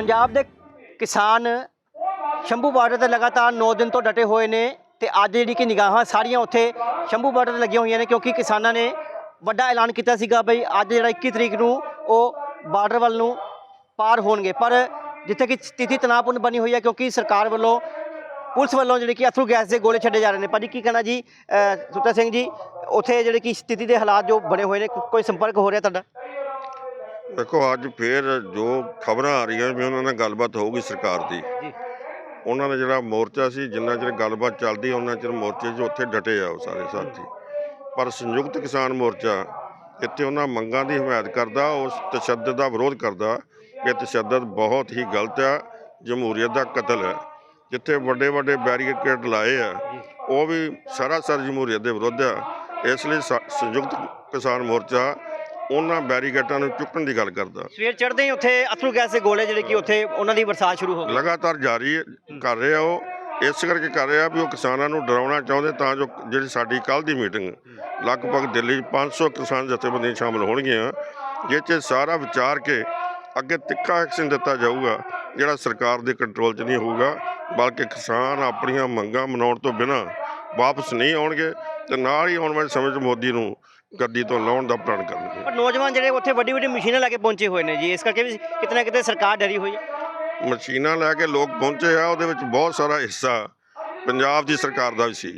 ਪੰਜਾਬ ਦੇ ਕਿਸਾਨ ਸ਼ੰਭੂ ਬਾਰਡਰ ਤੇ ਲਗਾਤਾਰ 9 ਦਿਨ ਤੋਂ ਡਟੇ ਹੋਏ ਨੇ ਤੇ ਅੱਜ ਜਿਹੜੀ ਕਿ ਨਿਗਾਹਾਂ ਸਾਰੀਆਂ ਉੱਥੇ ਸ਼ੰਭੂ ਬਾਰਡਰ ਤੇ ਲੱਗੀਆਂ ਹੋਈਆਂ ਨੇ ਕਿਉਂਕਿ ਕਿਸਾਨਾਂ ਨੇ ਵੱਡਾ ਐਲਾਨ ਕੀਤਾ ਸੀਗਾ ਬਈ ਅੱਜ ਜਿਹੜਾ 21 ਤਰੀਕ ਨੂੰ ਉਹ ਬਾਰਡਰ ਵੱਲ ਨੂੰ ਪਾਰ ਹੋਣਗੇ। ਪਰ ਜਿੱਥੇ ਕਿ ਸਥਿਤੀ ਤਣਾਅਪੂਰਨ ਬਣੀ ਹੋਈ ਹੈ ਕਿਉਂਕਿ ਸਰਕਾਰ ਵੱਲੋਂ ਪੁਲਿਸ ਵੱਲੋਂ ਜਿਹੜੀ ਕਿ ਅਥਰੂ ਗੈਸ ਦੇ ਗੋਲੇ ਛੱਡੇ ਜਾ ਰਹੇ ਨੇ। ਭਾਜੀ, ਕੀ ਕਹਿਣਾ ਜੀ? ਅਹ ਸੁੱਤਾ ਸਿੰਘ ਜੀ, ਉੱਥੇ ਜਿਹੜੇ ਕਿ ਸਥਿਤੀ ਦੇ ਹਾਲਾਤ ਜੋ ਬਣੇ ਹੋਏ ਨੇ, ਕੋਈ ਸੰਪਰਕ ਹੋ ਰਿਹਾ ਤੁਹਾਡਾ? ਦੇਖੋ ਅੱਜ ਫੇਰ ਜੋ ਖਬਰਾਂ ਆ ਰਹੀਆਂ ਵੀ ਉਹਨਾਂ ਨਾਲ ਗੱਲਬਾਤ ਹੋਊਗੀ ਸਰਕਾਰ ਦੀ। ਉਹਨਾਂ ਦਾ ਜਿਹੜਾ ਮੋਰਚਾ ਸੀ ਜਿੰਨਾ ਚਿਰ ਗੱਲਬਾਤ ਚੱਲਦੀ ਉਹਨਾਂ ਚਿਰ ਮੋਰਚੇ 'ਚ ਉੱਥੇ ਡਟੇ ਆ ਉਹ ਸਾਰੇ ਸਾਥੀ। ਪਰ ਸੰਯੁਕਤ ਕਿਸਾਨ ਮੋਰਚਾ ਇੱਥੇ ਉਹਨਾਂ ਮੰਗਾਂ ਦੀ ਹਮਾਇਤ ਕਰਦਾ ਉਸ ਤਸ਼ੱਦਦ ਦਾ ਵਿਰੋਧ ਕਰਦਾ ਕਿ ਤਸ਼ੱਦਦ ਬਹੁਤ ਹੀ ਗਲਤ ਆ ਜਮਹੂਰੀਅਤ ਦਾ ਕਤਲ ਹੈ ਜਿੱਥੇ ਵੱਡੇ ਵੱਡੇ ਬੈਰੀਕੇਡ ਲਾਏ ਆ ਉਹ ਵੀ ਸਰਾਸਰ ਜਮਹੂਰੀਅਤ ਦੇ ਵਿਰੁੱਧ ਆ। ਇਸ ਲਈ ਸੰਯੁਕਤ ਕਿਸਾਨ ਮੋਰਚਾ ਉਹਨਾਂ ਬੈਰੀਕੇਡਾਂ ਨੂੰ ਚੁੱਕਣ ਦੀ ਗੱਲ ਕਰਦਾ। ਸਵੇਰ ਚੜ੍ਹਦੇ ਹੀ ਉੱਥੇ ਅਥਰੂ ਗੈਸ ਦੇ ਗੋਲੇ ਜਿਹੜੇ ਕਿ ਉੱਥੇ ਉਹਨਾਂ ਦੀ ਬਰਸਾਤ ਸ਼ੁਰੂ ਹੋ ਗਈ। ਲਗਾਤਾਰ ਜਾਰੀ ਕਰ ਰਹੇ ਆ ਉਹ। ਇਸ ਕਰਕੇ ਕਰ ਰਹੇ ਵੀ ਉਹ ਕਿਸਾਨਾਂ ਨੂੰ ਡਰਾਉਣਾ ਚਾਹੁੰਦੇ ਤਾਂ ਜੋ ਜਿਹੜੀ ਸਾਡੀ ਕੱਲ ਦੀ ਮੀਟਿੰਗ ਲਗਭਗ ਦਿੱਲੀ 'ਚ 500 ਕਿਸਾਨ ਜਥੇਬੰਦੀਆਂ ਸ਼ਾਮਲ ਹੋਣਗੀਆਂ ਜਿਹ 'ਚ ਸਾਰਾ ਵਿਚਾਰ ਕੇ ਅੱਗੇ ਤਿੱਖਾ ਐਕਸ਼ਨ ਦਿੱਤਾ ਜਾਊਗਾ ਜਿਹੜਾ ਸਰਕਾਰ ਦੇ ਕੰਟਰੋਲ 'ਚ ਨਹੀਂ ਹੋਊਗਾ ਬਲਕਿ ਕਿਸਾਨ ਆਪਣੀਆਂ ਮੰਗਾਂ ਮਨਾਉਣ ਤੋਂ ਬਿਨਾਂ ਵਾਪਸ ਨਹੀਂ ਆਉਣਗੇ ਤੇ ਨਾਲ ਹੀ ਆਉਣ ਵਾਲੇ ਸਮੇਂ 'ਚ ਮੋਦੀ ਨੂੰ ਗੱਦੀ ਤੋਂ ਲਾਉਣ ਦਾ ਪ੍ਰਣ ਕਰਨਗੇ ਪਰ ਨੌਜਵਾਨ ਜਿਹੜੇ ਉੱਥੇ ਵੱਡੀ ਵੱਡੀ ਮਸ਼ੀਨਾਂ ਲੈ ਕੇ ਪਹੁੰਚੇ ਹੋਏ ਨੇ ਜੀ ਇਸ ਕਰਕੇ ਵੀ ਕਿਤੇ ਨਾ ਕਿਤੇ ਸਰਕਾਰ ਡਰੀ ਹੋਈ ਹੈ। ਮਸ਼ੀਨਾਂ ਲੈ ਕੇ ਲੋਕ ਪਹੁੰਚੇ ਆ ਉਹਦੇ ਵਿੱਚ ਬਹੁਤ ਸਾਰਾ ਹਿੱਸਾ ਪੰਜਾਬ ਦੀ ਸਰਕਾਰ ਦਾ ਵੀ ਸੀ।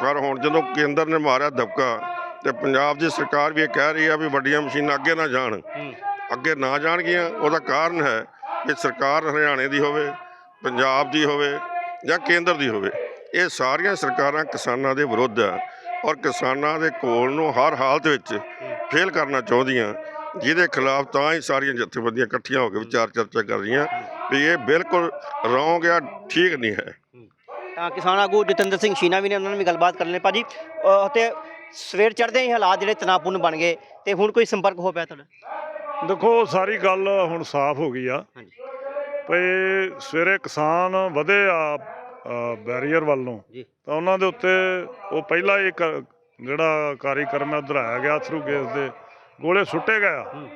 ਪਰ ਹੁਣ ਜਦੋਂ ਕੇਂਦਰ ਨੇ ਮਾਰਿਆ ਦਬਕਾ ਤੇ ਪੰਜਾਬ ਦੀ ਸਰਕਾਰ ਵੀ ਇਹ ਕਹਿ ਰਹੀ ਆ ਵੀ ਵੱਡੀਆਂ ਮਸ਼ੀਨਾਂ ਅੱਗੇ ਨਾ ਜਾਣ। ਅੱਗੇ ਨਾ ਜਾਣਗੀਆਂ ਉਹਦਾ ਕਾਰਨ ਹੈ ਕਿ ਸਰਕਾਰ ਹਰਿਆਣੇ ਦੀ ਹੋਵੇ ਪੰਜਾਬ ਦੀ ਹੋਵੇ ਜਾਂ ਕੇਂਦਰ ਦੀ ਹੋਵੇ। ਇਹ ਸਾਰੀਆਂ ਸਰਕਾਰਾਂ ਕਿਸਾਨਾਂ ਦੇ ਵਿਰੁੱਧ ਆ। ਔਰ ਕਿਸਾਨਾਂ ਦੇ ਕੋਲ ਨੂੰ ਹਰ ਹਾਲਤ ਵਿੱਚ ਫੇਲ ਕਰਨਾ ਚਾਹੁੰਦੀਆਂ ਜਿਹਦੇ ਖਿਲਾਫ ਤਾਂ ਹੀ ਸਾਰੀਆਂ ਜਥੇਬੰਦੀਆਂ ਇਕੱਠੀਆਂ ਹੋ ਕੇ ਵਿਚਾਰ ਚਰਚਾ ਕਰ ਰਹੀਆਂ ਵੀ ਇਹ ਬਿਲਕੁਲ ਰੌਂਗ ਆ ਠੀਕ ਨਹੀਂ ਹੈ। ਤਾਂ ਕਿਸਾਨ ਆਗੂ ਜਤਿੰਦਰ ਸਿੰਘ ਸ਼ੀਨਾ ਵੀ ਨੇ ਉਹਨਾਂ ਨਾਲ ਵੀ ਗੱਲਬਾਤ ਕਰ ਲੈਣੇ ਭਾਜੀ ਅਹ ਤੇ ਸਵੇਰ ਚੜ੍ਹਦੇ ਹੀ ਹਾਲਾਤ ਜਿਹੜੇ ਤਣਾਅਪੂਰਨ ਬਣ ਗਏ ਤੇ ਹੁਣ ਕੋਈ ਸੰਪਰਕ ਹੋ ਪਿਆ ਤੁਹਾਡਾ? ਦੇਖੋ ਸਾਰੀ ਗੱਲ ਹੁਣ ਸਾਫ਼ ਹੋ ਗਈ ਆ। ਹਾਂਜੀ। ਪਈ ਸਵੇਰੇ ਕਿਸਾਨ ਵਧੇ ਆ ਬੈਰੀਅਰ ਵੱਲ। ਨੂੰ ਤਾਂ ਉਹਨਾਂ ਦੇ ਉੱਤੇ ਉਹ ਪਹਿਲਾ ਇੱਕ ਜਿਹੜਾ ਕਾਰੀਕਰਮ ਹੈ ਦਰਾਇਆ ਗਿਆ ਥਰੂ ਗੈਸ ਦੇ ਗੋਲੇ ਸੁੱਟੇ ਗਏ ਆ। ਹੂੰ।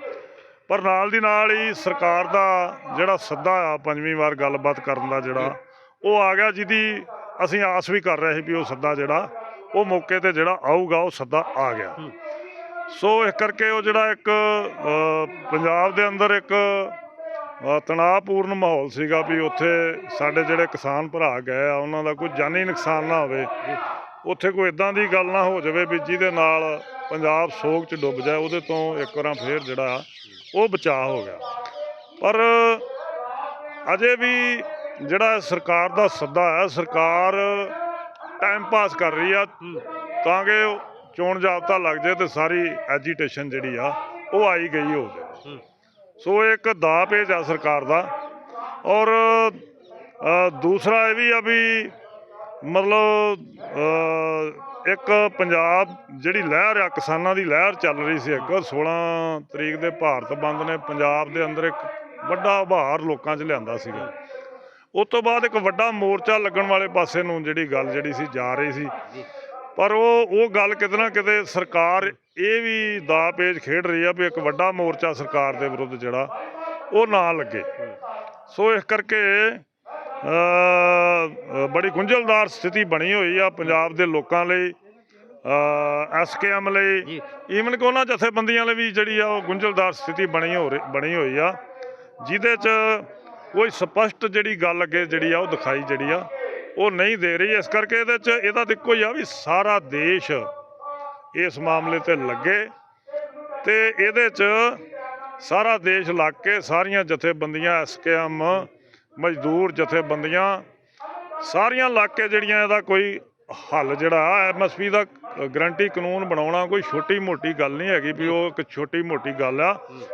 ਪਰ ਨਾਲ ਦੀ ਨਾਲ ਹੀ ਸਰਕਾਰ ਦਾ ਜਿਹੜਾ ਸੱਦਾ ਆ ਪੰਜਵੀਂ ਵਾਰ ਗੱਲਬਾਤ ਕਰਨ ਦਾ ਜਿਹੜਾ ਉਹ ਆ ਗਿਆ ਜਿਹਦੀ ਅਸੀਂ ਆਸ ਵੀ ਕਰ ਰਹੇ ਸੀ ਵੀ ਉਹ ਸੱਦਾ ਜਿਹੜਾ ਉਹ ਮੌਕੇ ਤੇ ਜਿਹੜਾ ਆਊਗਾ ਉਹ ਸੱਦਾ ਆ ਗਿਆ। ਸੋ ਇਸ ਕਰਕੇ ਉਹ ਜਿਹੜਾ ਇੱਕ ਪੰਜਾਬ ਦੇ ਅੰਦਰ ਇੱਕ ਤਣਾਅਪੂਰਨ ਮਾਹੌਲ ਸੀਗਾ ਵੀ ਉੱਥੇ ਸਾਡੇ ਜਿਹੜੇ ਕਿਸਾਨ ਭਰਾ ਗਏ ਆ, ਉਹਨਾਂ ਦਾ ਕੋਈ ਜਾਨੀ ਨੁਕਸਾਨ ਨਾ ਹੋਵੇ। ਉੱਥੇ ਕੋਈ ਇਦਾਂ ਦੀ ਗੱਲ ਨਾ ਹੋ ਜਾਵੇ ਵੀ ਜਿਹਦੇ ਨਾਲ ਪੰਜਾਬ ਸੋਗ 'ਚ ਡੁੱਬ ਜਾਏ, ਉਹਦੇ ਤੋਂ ਇੱਕ ਵਾਰਾਂ ਫੇਰ ਜਿਹੜਾ ਉਹ ਬਚਾਅ ਹੋ ਗਿਆ। ਪਰ ਅਜੇ ਵੀ ਜਿਹੜਾ ਸਰਕਾਰ ਦਾ ਸੱਦਾ ਹੈ ਸਰਕਾਰ ਟਾਈਮ ਪਾਸ ਕਰ ਰਹੀ ਆ, ਤਾਂ ਕਿ ਚੋਣ ਜਾਬਤਾ ਲੱਗ ਜਾਏ ਤੇ ਸਾਰੀ ਐਜੀਟੇਸ਼ਨ ਜਿਹੜੀ ਆ, ਉਹ ਆਈ ਗਈ ਹੋਵੇ ਸੋ ਇਹ ਇੱਕ ਦਾ ਪੇਜ ਆ ਸਰਕਾਰ ਦਾ। ਔਰ ਦੂਸਰਾ ਇਹ ਵੀ ਆ ਵੀ ਮਤਲਬ ਇੱਕ ਪੰਜਾਬ ਜਿਹੜੀ ਲਹਿਰ ਆ, ਕਿਸਾਨਾਂ ਦੀ ਲਹਿਰ ਚੱਲ ਰਹੀ ਸੀ ਇੱਕ 16 ਤਰੀਕ ਦੇ ਭਾਰਤ ਬੰਦ ਨੇ, ਪੰਜਾਬ ਦੇ ਅੰਦਰ ਇੱਕ ਵੱਡਾ ਉਭਾਰ ਲੋਕਾਂ 'ਚ ਲਿਆਂਦਾ ਸੀਗਾ। ਉਸ ਤੋਂ ਬਾਅਦ ਇੱਕ ਵੱਡਾ ਮੋਰਚਾ ਲੱਗਣ ਵਾਲੇ ਪਾਸੇ ਨੂੰ ਜਿਹੜੀ ਗੱਲ ਜਿਹੜੀ ਸੀ, ਜਾ ਰਹੀ ਸੀ। ਪਰ ਉਹ ਉਹ ਗੱਲ ਕਿਤੇ ਨਾ ਕਿਤੇ ਸਰਕਾਰ ਇਹ ਵੀ ਦਾ ਪੇਜ ਖੇਡ ਰਹੀ ਆ ਵੀ ਇੱਕ ਵੱਡਾ ਮੋਰਚਾ ਸਰਕਾਰ ਦੇ ਵਿਰੁੱਧ ਜਿਹੜਾ ਉਹ ਨਾ ਲੱਗੇ। ਸੋ ਇਸ ਕਰਕੇ ਬੜੀ ਗੁੰਝਲਦਾਰ ਸਥਿਤੀ ਬਣੀ ਹੋਈ ਆ ਪੰਜਾਬ ਦੇ ਲੋਕਾਂ ਲਈ ਐਸਕੇਐਮ ਲਈ। ਈਵਨ ਕਿ ਉਹਨਾਂ ਜਥੇਬੰਦੀਆਂ ਲਈ ਵੀ ਜਿਹੜੀ ਆ ਉਹ ਗੁੰਝਲਦਾਰ ਸਥਿਤੀ ਬਣੀ ਹੋ ਰਹੀ ਬਣੀ ਹੋਈ ਆ। ਜਿਹਦੇ 'ਚ ਕੋਈ ਸਪਸ਼ਟ ਜਿਹੜੀ ਗੱਲ ਅੱਗੇ ਜਿਹੜੀ ਆ ਉਹ ਦਿਖਾਈ ਜਿਹੜੀ ਆ ਉਹ ਨਹੀਂ ਦੇ ਰਹੀ। ਇਸ ਕਰਕੇ ਇਹਦੇ 'ਚ ਇਹਦਾ ਇੱਕੋ ਹੀ ਆ ਵੀ ਸਾਰਾ ਦੇਸ਼ ਇਸ ਮਾਮਲੇ ਤੇ ਲੱਗੇ ਤੇ ਇਹਦੇ 'ਚ ਸਾਰਾ ਦੇਸ਼ ਲੱਗ ਕੇ ਸਾਰੀਆਂ ਜਥੇਬੰਦੀਆਂ ਐਸਕੇਐਮ ਮਜ਼ਦੂਰ ਜਥੇਬੰਦੀਆਂ, ਸਾਰੀਆਂ ਲੱਗ ਕੇ ਜਿਹੜੀਆਂ ਇਹਦਾ ਕੋਈ ਹੱਲ ਜਿਹੜਾ ਐਮਐਸਪੀ ਦਾ ਗਰੰਟੀ ਕਾਨੂੰਨ ਬਣਾਉਣਾ ਕੋਈ ਛੋਟੀ ਮੋਟੀ ਗੱਲ ਨਹੀਂ ਹੈਗੀ ਵੀ ਉਹ ਇੱਕ ਛੋਟੀ ਮੋਟੀ ਗੱਲ ਆ।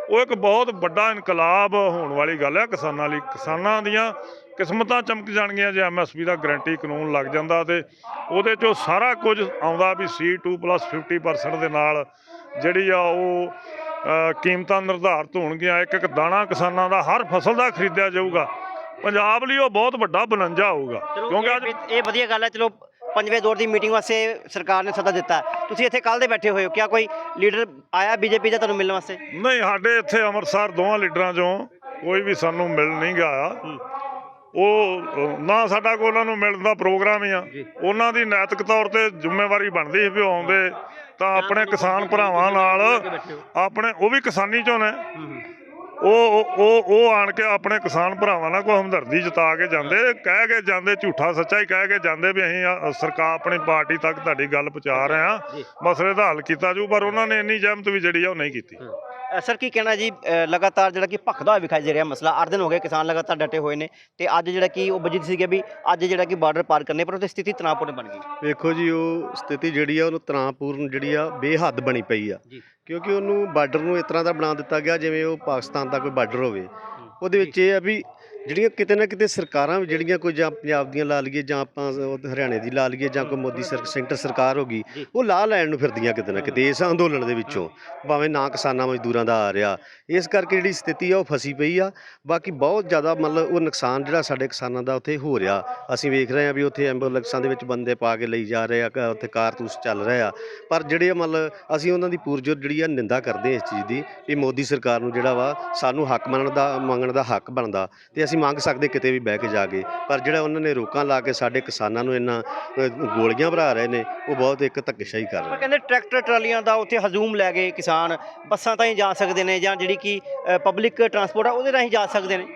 ਉਹ ਇੱਕ ਬਹੁਤ ਵੱਡਾ ਇਨਕਲਾਬ ਹੋਣ ਵਾਲੀ ਗੱਲ ਆ ਕਿਸਾਨਾਂ ਲਈ। ਕਿਸਾਨਾਂ ਦੀਆਂ ਕਿਸਮਤਾਂ ਚਮਕ ਜਾਣਗੀਆਂ ਜੇ ਐਮਐਸਪੀ ਦਾ ਗਰੰਟੀ ਕਾਨੂੰਨ ਲੱਗ ਜਾਂਦਾ ਤੇ ਉਹਦੇ ਚੋਂ ਸਾਰਾ ਕੁਝ ਆਉਂਦਾ ਵੀ C2 50% ਦੇ ਨਾਲ ਜਿਹੜੀ ਆ ਉਹ ਕੀਮਤਾਂ ਨਿਰਧਾਰਤ ਹੋਣਗੀਆਂ। ਇੱਕ ਇੱਕ ਦਾਣਾ ਕਿਸਾਨਾਂ ਦਾ ਹਰ ਫਸਲ ਦਾ ਖਰੀਦਿਆ ਜਾਊਗਾ। ਪੰਜਾਬ ਲਈ ਉਹ ਬਹੁਤ ਵੱਡਾ ਬਨੰਜਾ ਹੋਊਗਾ। ਕਿਉਂਕਿ ਅੱਜ ਇਹ ਵਧੀਆ ਗੱਲ ਹੈ ਚਲੋ ਪੰਜਵੇਂ ਦੌਰ ਦੀ ਮੀਟਿੰਗ ਵਾਸਤੇ ਸਰਕਾਰ ਨੇ ਸੱਦਾ ਦਿੱਤਾ। ਤੁਸੀਂ ਇੱਥੇ ਕੱਲ ਦੇ ਬੈਠੇ ਹੋਏ ਹੋ। ਕਿਆ ਕੋਈ ਲੀਡਰ ਆਇਆ ਬੀਜੇਪੀ ਦਾ ਤੁਹਾਨੂੰ ਮਿਲਣ ਵਾਸਤੇ? ਨਹੀਂ ਸਾਡੇ ਇੱਥੇ ਅੰਮ੍ਰਿਤਸਰ ਦੋਵਾਂ ਲੀਡਰਾਂ ਚੋਂ ਕੋਈ ਵੀ ਸਾਨੂੰ ਮਿਲ ਨਹੀਂ ਗਿਆ। ਉਹ ਨਾ ਸਾਡਾ ਕੋਈ ਉਹਨਾਂ ਨੂੰ ਮਿਲਣ ਦਾ ਪ੍ਰੋਗਰਾਮ ਹੀ ਆ। ਉਹਨਾਂ ਦੀ ਨੈਤਿਕ ਤੌਰ ਤੇ ਜ਼ਿੰਮੇਵਾਰੀ ਬਣਦੀ ਸੀ ਵੀ ਆਉਂਦੇ। ਤਾਂ ਆਪਣੇ ਕਿਸਾਨ ਭਰਾਵਾਂ ਨਾਲ ਆਪਣੇ ਉਹ ਵੀ ਕਿਸਾਨੀ ਚੋਂ ਨੇ। ਉਹ ਉਹ- ਉਹ ਆਣ ਕੇ ਆਪਣੇ ਕਿਸਾਨ ਭਰਾਵਾਂ ਨਾਲ ਕੋਈ ਹਮਦਰਦੀ ਜਤਾ ਕੇ ਜਾਂਦੇ ਕਹਿ ਕੇ ਜਾਂਦੇ ਝੂਠਾ ਸੱਚਾ ਹੀ ਕਹਿ ਕੇ ਜਾਂਦੇ ਵੀ ਅਸੀਂ ਸਰਕਾਰ ਆਪਣੀ ਪਾਰਟੀ ਤੱਕ ਤੁਹਾਡੀ ਗੱਲ ਪਹੁੰਚਾ ਰਹੇ ਆ। ਮਸਲੇ ਦਾ ਹੱਲ ਕੀਤਾ ਜੂ ਪਰ ਉਹਨਾਂ ਨੇ ਇੰਨੀ ਜ਼ਹਿਮਤ ਵੀ ਜਿਹੜੀ ਆ ਉਹ ਨਹੀਂ ਕੀਤੀ। ਸਰ ਕੀ ਕਹਿਣਾ ਜੀ? ਲਗਾਤਾਰ ਜਿਹੜਾ ਕਿ ਭਖਦਾ ਹੋਇਆ ਵਿਖਾਈ ਦੇ ਰਿਹਾ ਮਸਲਾ 8 ਦਿਨ ਹੋ ਗਏ ਕਿਸਾਨ ਲਗਾਤਾਰ ਡਟੇ ਹੋਏ ਨੇ ਤੇ ਅੱਜ ਜਿਹੜਾ ਕਿ ਉਹ ਬਜਟ ਸੀਗੇ ਵੀ ਅੱਜ ਜਿਹੜਾ ਕਿ ਬਾਰਡਰ ਪਾਰ ਕਰਨੇ ਪਰ ਉੱਥੇ ਸਥਿਤੀ ਤਣਾਅਪੂਰਨ ਬਣ ਗਈ। ਵੇਖੋ ਜੀ ਉਹ ਸਥਿਤੀ ਜਿਹੜੀ ਆ ਉਹਨੂੰ ਤਣਾਅਪੂਰਨ ਜਿਹੜੀ ਆ ਬੇਹੱਦ ਬਣੀ ਪਈ ਆ। ਕਿਉਂਕਿ ਉਹਨੂੰ ਬਾਰਡਰ ਨੂੰ ਇਸ ਤਰ੍ਹਾਂ ਦਾ ਬਣਾ ਦਿੱਤਾ ਗਿਆ ਜਿਵੇਂ ਉਹ ਪਾਕਿਸਤਾਨ ਦਾ ਕੋਈ ਬਾਰਡਰ ਹੋਵੇ। ਉਹਦੇ ਵਿੱਚ ਇਹ ਆ ਵੀ ਜਿਹੜੀਆਂ ਕਿਤੇ ਨਾ ਕਿਤੇ ਸਰਕਾਰਾਂ ਵੀ ਜਿਹੜੀਆਂ ਕੋਈ ਜਾਂ ਪੰਜਾਬ ਦੀਆਂ ਲਾ ਲਈਏ ਜਾਂ ਆਪਾਂ ਹਰਿਆਣੇ ਦੀ ਲਾ ਲਈਏ ਜਾਂ ਕੋਈ ਮੋਦੀ ਸਰ ਸੈਂਟਰ ਸਰਕਾਰ ਹੋ ਗਈ। ਉਹ ਲਾ ਲੈਣ ਨੂੰ ਫਿਰਦੀਆਂ ਕਿਤੇ ਨਾ ਕਿਤੇ ਇਸ ਅੰਦੋਲਨ ਦੇ ਵਿੱਚੋਂ। ਭਾਵੇਂ ਨਾ ਕਿਸਾਨਾਂ ਮਜ਼ਦੂਰਾਂ ਦਾ ਆ ਰਿਹਾ। ਇਸ ਕਰਕੇ ਜਿਹੜੀ ਸਥਿਤੀ ਆ ਉਹ ਫਸੀ ਪਈ ਆ। ਬਾਕੀ ਬਹੁਤ ਜ਼ਿਆਦਾ ਮਤਲਬ ਉਹ ਨੁਕਸਾਨ ਜਿਹੜਾ ਸਾਡੇ ਕਿਸਾਨਾਂ ਦਾ ਉੱਥੇ ਹੋ ਰਿਹਾ। ਅਸੀਂ ਵੇਖ ਰਹੇ ਆ ਵੀ ਉੱਥੇ ਐਂਬੂਲੈਂਸਾਂ ਦੇ ਵਿੱਚ ਬੰਦੇ ਪਾ ਕੇ ਲਈ ਜਾ ਰਹੇ ਆ ਉੱਥੇ ਕਾਰਤੂਸ ਚੱਲ ਰਹੇ ਆ। ਪਰ ਜਿਹੜੇ ਮਤਲਬ ਅਸੀਂ ਉਹਨਾਂ ਦੀ ਪੂਰਜੋਰ ਜਿਹੜੀ ਆ ਨਿੰਦਾ ਕਰਦੇ ਇਸ ਚੀਜ਼ ਦੀ ਵੀ ਮੋਦੀ ਸਰਕਾਰ ਨੂੰ ਜਿਹੜਾ ਵਾ ਸਾਨੂੰ ਹੱਕ ਮੰਨਣ ਦਾ ਮੰਗਣ ਦਾ ਹੱਕ ਬਣਦਾ ਤੇ ਅਸੀਂ ਮੰਗ ਸਕਦੇ ਕਿਤੇ ਵੀ ਬਹਿ ਕੇ ਜਾ ਕੇ ਪਰ ਜਿਹੜਾ ਉਹਨਾਂ ਨੇ ਰੋਕਾਂ ਲਾ ਕੇ ਸਾਡੇ ਕਿਸਾਨਾਂ ਨੂੰ ਇੰਨਾ ਅ, ਗੋਲੀਆਂ ਭਰਾ ਰਹੇ ਨੇ ਉਹ ਬਹੁਤ ਇੱਕ ਧੱਕੇਸ਼ਾਹੀ ਕਰ ਪਰ ਨੇ। ਕਹਿੰਦੇ ਟਰੈਕਟਰ ਟਰਾਲੀਆਂ ਦਾ ਉੱਥੇ ਹਜ਼ੂਮ ਲੈ ਗਏ ਕਿਸਾਨ ਬੱਸਾਂ ਤਾਂ ਹੀ ਜਾ ਸਕਦੇ ਨੇ ਜਾਂ ਜਿਹੜੀ ਕਿ ਪਬਲਿਕ ਟਰਾਂਸਪੋਰਟ ਆ ਉਹਦੇ ਰਾਹੀਂ ਜਾ ਸਕਦੇ ਨੇ।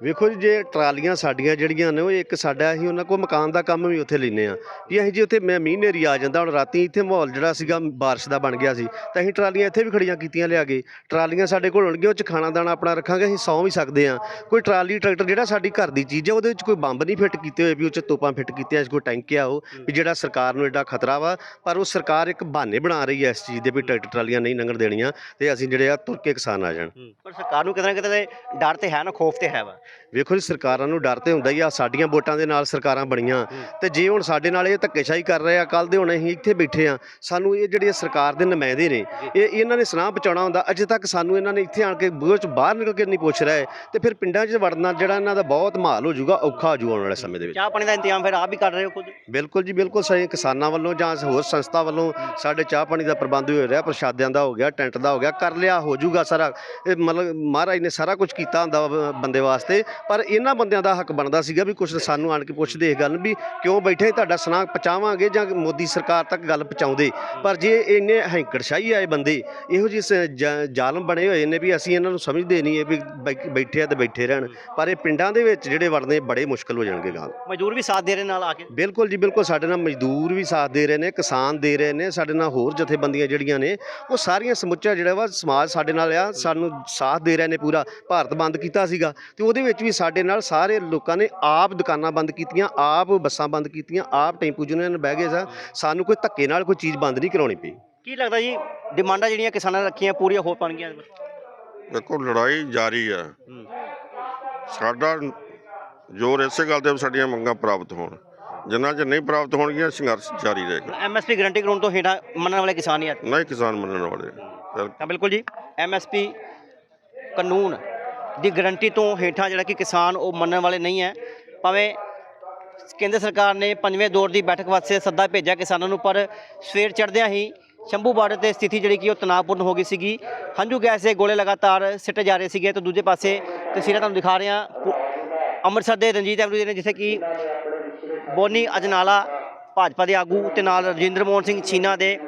ਵੇਖੋ ਜੀ, ਜੇ ਟਰਾਲੀਆਂ ਸਾਡੀਆਂ ਜਿਹੜੀਆਂ ਨੇ, ਉਹ ਇੱਕ ਸਾਡਾ ਅਸੀਂ ਉਹਨਾਂ ਕੋਲ ਮਕਾਨ ਦਾ ਕੰਮ ਵੀ ਉੱਥੇ ਲੈਨੇ ਆ ਵੀ ਅਸੀਂ ਜੇ ਉੱਥੇ ਮੈਂ ਮੀਂਹ ਨੇਰੀ ਆ ਜਾਂਦਾ, ਹੁਣ ਰਾਤੀ ਇੱਥੇ ਮਾਹੌਲ ਜਿਹੜਾ ਸੀਗਾ, ਬਾਰਿਸ਼ ਦਾ ਬਣ ਗਿਆ ਸੀ, ਤਾਂ ਅਸੀਂ ਟਰਾਲੀਆਂ ਇੱਥੇ ਵੀ ਖੜੀਆਂ ਕੀਤੀਆਂ ਲਿਆ ਕੇ। ਟਰਾਲੀਆਂ ਸਾਡੇ ਕੋਲ ਹੋਣਗੀਆਂ, ਉਹ ਚ ਖਾਣਾ ਦਾਣਾ ਆਪਣਾ ਰੱਖਾਂਗੇ, ਅਸੀਂ ਸੌਂ ਵੀ ਸਕਦੇ ਆ ਕੋਈ ਟਰਾਲੀ, ਟਰੈਕਟਰ ਜਿਹੜਾ ਸਾਡੀ ਘਰ ਦੀ ਚੀਜ਼ ਹੈ, ਉਹਦੇ ਵਿੱਚ ਕੋਈ ਬੰਬ ਨਹੀਂ ਫਿੱਟ ਕੀਤੇ ਹੋਏ, ਵੀ ਉਹ ਚ ਤੋਪਾਂ ਫਿੱਟ ਕੀਤੀਆਂ, ਕੋਈ ਟੈਂਕ ਆ ਉਹ, ਵੀ ਜਿਹੜਾ ਸਰਕਾਰ ਨੂੰ ਐਡਾ ਖਤਰਾ ਵਾ। ਪਰ ਉਹ ਸਰਕਾਰ ਇੱਕ ਬਹਾਨੇ ਬਣਾ ਰਹੀ ਹੈ ਇਸ ਚੀਜ਼ ਦੇ ਵੀ ਟਰੈਕਟਰ, ਟਰਾਲੀਆਂ ਨਹੀਂ ਲੰਘਣ ਦੇਣੀਆਂ, ਤੇ ਅਸੀਂ ਜਿਹੜੇ ਆ, ਤੁਰ ਕੇ ਕਿਸਾਨ ਆ ਜਾਣ। ਪਰ ਸਰਕਾਰ ਨੂੰ ਕਿਤੇ ਨਾ ਕਿਤੇ ਡਰ ਤੇ ਹੈ ਨਾ, ਖੋਫ ਤੇ ਹੈ ਵਾ। ਵੇਖੋ ਜੀ ਸਰਕਾਰਾਂ ਨੂੰ ਡਰ ਤੇ ਹੁੰਦਾ ਹੀ ਆ ਸਾਡੀਆਂ ਵੋਟਾਂ ਦੇ ਨਾਲ ਸਰਕਾਰਾਂ ਬਣੀਆਂ। ਤੇ ਜੇ ਹੁਣ ਸਾਡੇ ਨਾਲ ਇਹ ਧੱਕੇਸ਼ਾਹੀ ਕਰ ਰਹੇ ਆ ਕੱਲ ਦੇ ਹੁਣ ਅਸੀਂ ਇੱਥੇ ਬੈਠੇ ਆ ਸਾਨੂੰ ਇਹ ਜਿਹੜੇ ਸਰਕਾਰ ਦੇ ਨੁਮਾਇੰਦੇ ਨੇ ਇਹ ਇਹਨਾਂ ਨੇ ਸੁਨਾਹ ਪਹੁੰਚਾਉਣਾ ਹੁੰਦਾ ਅਜੇ ਤੱਕ ਸਾਨੂੰ ਇਹਨਾਂ ਨੇ ਇੱਥੇ ਆਣ ਕੇ ਬੂਹੇ ਚ ਬਾਹਰ ਨਿਕਲ ਕੇ ਨਹੀਂ ਪੁੱਛ ਰਹੇ। ਤੇ ਫਿਰ ਪਿੰਡਾਂ 'ਚ ਵੜਨਾ ਜਿਹੜਾ ਇਹਨਾਂ ਦਾ ਬਹੁਤ ਮਾਲ ਹੋ ਜਾਊਗਾ ਔਖਾ ਹੋ ਜਾਊਗਾ ਆਉਣ ਵਾਲੇ ਸਮੇਂ ਦੇ ਵਿੱਚ। ਚਾਹ ਪਾਣੀ ਦਾ ਇੰਤਜ਼ਾਮ ਫਿਰ ਆਪ ਹੀ ਕਰ ਰਹੇ ਹੋ ਖੁਦ? ਬਿਲਕੁਲ ਜੀ ਬਿਲਕੁਲ ਸਹੀ ਕਿਸਾਨਾਂ ਵੱਲੋਂ ਜਾਂ ਹੋਰ ਸੰਸਥਾ ਵੱਲੋਂ ਸਾਡੇ ਚਾਹ ਪਾਣੀ ਦਾ ਪ੍ਰਬੰਧ ਹੋ ਰਿਹਾ ਪ੍ਰਸ਼ਾਦਿਆਂ ਦਾ ਹੋ ਗਿਆ ਟੈਂਟ ਦਾ ਹੋ ਗਿਆ ਕਰ ਲਿਆ ਹੋ ਜਾਊਗਾ ਸਾਰਾ। ਇਹ ਮਤਲਬ ਮਹਾਰਾਜ ਨੇ ਸਾਰਾ ਕੁਝ ਕੀਤਾ ਹੁੰਦਾ ਵਾ ਬੰਦੇ ਵਾਸਤੇ। ਪਰ ਇਹਨਾਂ ਬੰਦਿਆਂ ਦਾ ਹੱਕ ਬਣਦਾ ਸੀਗਾ ਵੀ ਕੁਝ ਸਾਨੂੰ ਆਣ ਕੇ ਪੁੱਛਦੇ ਇਹ ਗੱਲ ਵੀ ਕਿਉਂ ਬੈਠੇ ਤੁਹਾਡਾ ਸੁਨਾਹ ਪਹੁੰਚਾਵਾਂਗੇ ਜਾਂ ਮੋਦੀ ਸਰਕਾਰ ਤੱਕ ਗੱਲ ਪਹੁੰਚਾਉਂਦੇ। ਪਰ ਜੇ ਇੰਨੇ ਹੈਂਕੜਸ਼ਾਹੀ ਆਏ ਬੰਦੇ ਇਹੋ ਜਿਹੇ ਜ਼ਾਲਮ ਬਣੇ ਹੋਏ ਨੇ ਵੀ ਅਸੀਂ ਇਹਨਾਂ ਨੂੰ ਸਮਝਦੇ ਨਹੀਂ ਇਹ ਵੀ ਬੈਠੇ ਆ ਤੇ ਬੈਠੇ ਰਹਿਣ। ਪਰ ਇਹ ਪਿੰਡਾਂ ਦੇ ਵਿੱਚ ਜਿਹੜੇ ਵੜਨੇ ਬੜੇ ਮੁਸ਼ਕਲ ਹੋ ਜਾਣਗੇ ਗਾਂ ਮਜ਼ਦੂਰ ਵੀ ਸਾਥ ਦੇ ਰਹੇ ਨਾਲ ਆ ਕੇ? ਬਿਲਕੁਲ ਜੀ ਬਿਲਕੁਲ ਸਾਡੇ ਨਾਲ ਮਜ਼ਦੂਰ ਵੀ ਸਾਥ ਦੇ ਰਹੇ ਨੇ ਕਿਸਾਨ ਦੇ ਰਹੇ ਨੇ ਸਾਡੇ ਨਾਲ ਹੋਰ ਜਥੇਬੰਦੀਆਂ ਜਿਹੜੀਆਂ ਨੇ ਉਹ ਸਾਰੀਆਂ ਸਮੁੱਚਾ ਜਿਹੜਾ ਵਾ ਸਮਾਜ ਸਾਡੇ ਨਾਲ ਆ ਸਾਨੂੰ ਸਾਥ ਦੇ ਰਹੇ ਨੇ ਪੂਰਾ। ਭਾਰਤ ਬੰਦ ਕੀਤਾ ਸੀਗਾ ਤੇ ਉਹਦੇ ਵਿੱਚ ਵੀ ਸਾਡੇ ਨਾਲ ਸਾਰੇ ਲੋਕਾਂ ਨੇ ਆਪ ਦੁਕਾਨਾਂ ਬੰਦ ਕੀਤੀਆਂ ਆਪ ਬੱਸਾਂ ਬੰਦ ਕੀਤੀਆਂ ਆਪ ਟੈਂਪੂ ਯੂਨੀਅਨ ਬਹਿ ਗਏ ਸਾ ਸਾਨੂੰ ਕੋਈ ਧੱਕੇ ਨਾਲ ਕੋਈ ਚੀਜ਼ ਬੰਦ ਨਹੀਂ ਕਰਾਉਣੀ ਪਈ। ਕੀ ਲੱਗਦਾ ਜੀ ਡਿਮਾਂਡਾਂ ਜਿਹੜੀਆਂ ਕਿਸਾਨਾਂ ਨੇ ਰੱਖੀਆਂ ਪੂਰੀਆਂ ਹੋ ਪਾਣਗੀਆਂ ਦੇਖੋ ਲੜਾਈ ਜਾਰੀ ਆ। ਸਾਡਾ ਜ਼ੋਰ ਇਸੇ ਗੱਲ ਤੇ ਵੀ ਸਾਡੀਆਂ ਮੰਗਾਂ ਪ੍ਰਾਪਤ ਹੋਣ। ਜਿੰਨਾ ਚਿਰ ਨਹੀਂ ਪ੍ਰਾਪਤ ਹੋਣਗੀਆਂ ਸੰਘਰਸ਼ ਜਾਰੀ ਰਹੇਗਾ। ਐਮਐਸਪੀ ਗਰੰਟੀ ਕਰਾਉਣ ਤੋਂ ਹੇਠਾਂ ਮੰਨਣ ਵਾਲੇ ਕਿਸਾਨ ਹੀ ਆ। ਨਹੀਂ ਕਿਸਾਨ ਮੰਨਣ ਵਾਲੇ। ਤਾਂ ਬਿਲਕੁਲ ਜੀ ਐਮਐਸਪੀ ਕਾਨੂੰਨ ਦੀ ਗਰੰਟੀ ਤੋਂ ਹੇਠਾਂ ਜਿਹੜਾ ਕਿ ਕਿਸਾਨ ਉਹ ਮੰਨਣ ਵਾਲੇ ਨਹੀਂ ਹੈ। ਭਾਵੇਂ ਕੇਂਦਰ ਸਰਕਾਰ ਨੇ ਪੰਜਵੇਂ ਦੌਰ ਦੀ ਬੈਠਕ ਵਾਸਤੇ ਸੱਦਾ ਭੇਜਿਆ ਕਿਸਾਨਾਂ ਨੂੰ, ਪਰ ਸਵੇਰ ਚੜ੍ਹਦਿਆਂ ਹੀ ਸ਼ੰਭੂ ਬਾਰਡਰ ਤੇ ਸਥਿਤੀ ਜਿਹੜੀ ਕਿ ਉਹ ਤਣਾਅਪੂਰਨ ਹੋ ਗਈ ਸੀਗੀ। ਹੰਝੂ ਗੈਸ ਦੇ ਗੋਲੇ ਲਗਾਤਾਰ ਸਿੱਟੇ ਜਾ ਰਹੇ ਸੀਗੇ। ਤੇ ਦੂਜੇ ਪਾਸੇ ਤਸਵੀਰਾਂ ਤੁਹਾਨੂੰ ਦਿਖਾ ਰਹੇ ਹਾਂ। ਅੰਮ੍ਰਿਤਸਰ ਦੇ ਰਣਜੀਤ ਐਵਨਿਊ ਦੇ ਨੇ, ਜਿੱਥੇ ਕਿ ਬੋਨੀ ਅਜਨਾਲਾ, ਭਾਜਪਾ ਦੇ ਆਗੂ ਤੇ ਨਾਲ ਰਜਿੰਦਰ ਮੋਹਨ ਸਿੰਘ ਛੀਨਾ ਦੇ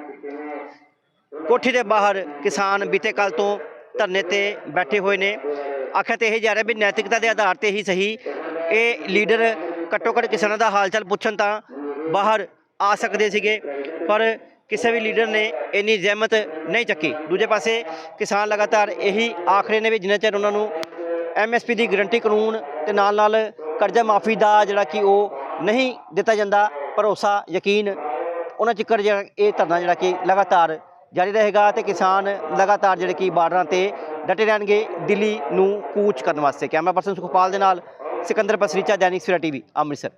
ਕੋਠੀ ਦੇ ਬਾਹਰ ਕਿਸਾਨ ਬੀਤੇ ਕੱਲ ਤੋਂ ਧਰਨੇ ਤੇ ਬੈਠੇ ਹੋਏ ਨੇ। ਆਖਿਆ ਤੇ ਇਹ ਜਾ ਰਿਹਾ ਵੀ ਨੈਤਿਕਤਾ ਦੇ ਆਧਾਰ ਤੇ ਹੀ ਸਹੀ ਇਹ ਲੀਡਰ ਘੱਟੋ ਘੱਟ ਕਿਸਾਨਾਂ ਦਾ ਹਾਲ ਚਾਲ ਪੁੱਛਣ ਤਾਂ ਬਾਹਰ ਆ ਸਕਦੇ ਸੀਗੇ, ਪਰ ਕਿਸੇ ਵੀ ਲੀਡਰ ਨੇ ਇੰਨੀ ਜ਼ਹਿਮਤ ਨਹੀਂ ਚੱਕੀ। ਦੂਜੇ ਪਾਸੇ ਕਿਸਾਨ ਲਗਾਤਾਰ ਇਹੀ ਆਖ ਰਹੇ ਨੇ ਵੀ ਜਿੰਨਾ ਚਿਰ ਉਹਨਾਂ ਨੂੰ ਐਮਐਸਪੀ ਦੀ ਗਰੰਟੀ ਕਾਨੂੰਨ ਤੇ ਨਾਲ ਨਾਲ ਕਰਜ਼ਾ ਮਾਫੀ ਦਾ ਜਿਹੜਾ ਕਿ ਉਹ ਨਹੀਂ ਦਿੱਤਾ ਜਾਂਦਾ, ਭਰੋਸਾ, ਯਕੀਨ, ਉਹਨਾਂ ਚਿਕਰ ਜਿਹੜਾ ਇਹ ਧਰਨਾ ਜਿਹੜਾ ਕਿ ਲਗਾਤਾਰ ਜਾਰੀ ਰਹੇਗਾ ਤੇ ਕਿਸਾਨ ਲਗਾਤਾਰ ਜਿਹੜੇ ਕਿ ਬਾਰਡਰਾਂ ਤੇ ਡਟੇ ਰਹਿਣਗੇ ਦਿੱਲੀ ਨੂੰ ਕੂਚ ਕਰਨ ਵਾਸਤੇ। ਕੈਮਰਾ ਪਰਸਨ ਸੁਖਪਾਲ ਦੇ ਨਾਲ ਸਿਕੰਦਰ ਪਸਰੀਚਾ ਦੈਨਿਕ ਸਵੇਰਾ ਟੀਵੀ, ਅੰਮ੍ਰਿਤਸਰ।